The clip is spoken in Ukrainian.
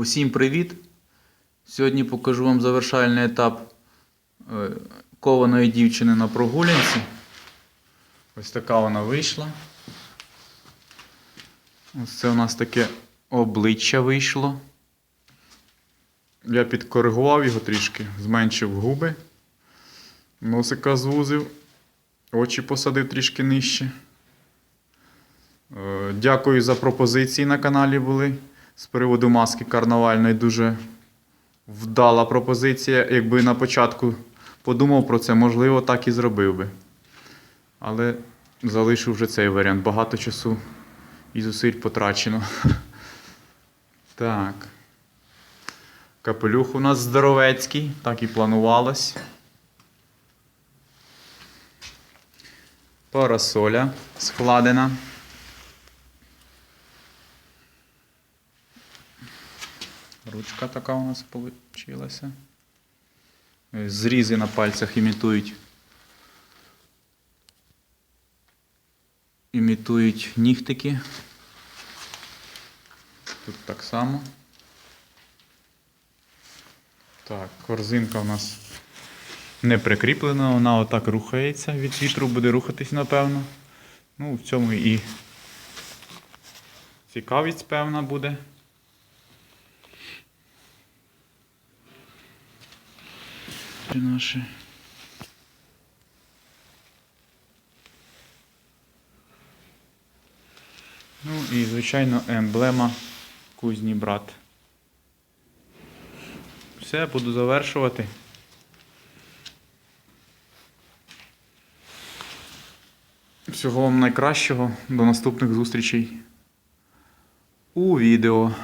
Усім привіт! Сьогодні покажу вам завершальний етап е, кованої дівчини на прогулянці. Ось така вона вийшла. Ось це у нас таке обличчя вийшло. Я підкоригував його трішки, зменшив губи, носика звузив, очі посадив трішки нижче. Е, Дякую за пропозиції на каналі були з приводу маски карнавальної. Дуже вдала пропозиція. Якби на початку подумав про це, можливо, так і зробив би. Але залишу вже цей варіант. Багато часу і зусиль потрачено. Так. Капелюх у нас здоровецький, так і планувалось. Парасоля складена. Ручка така у нас вийшла. Зрізи на пальцях імітують. Імітують нігтики. Тут так само. Так, корзинка у нас не прикріплена, вона отак рухається. Від вітру буде рухатись, напевно. Ну, в цьому і цікавість, певна, буде. Наші. Ну і, звичайно, емблема кузні брат. Все, буду завершувати. Всього вам найкращого. До наступних зустрічей у відео.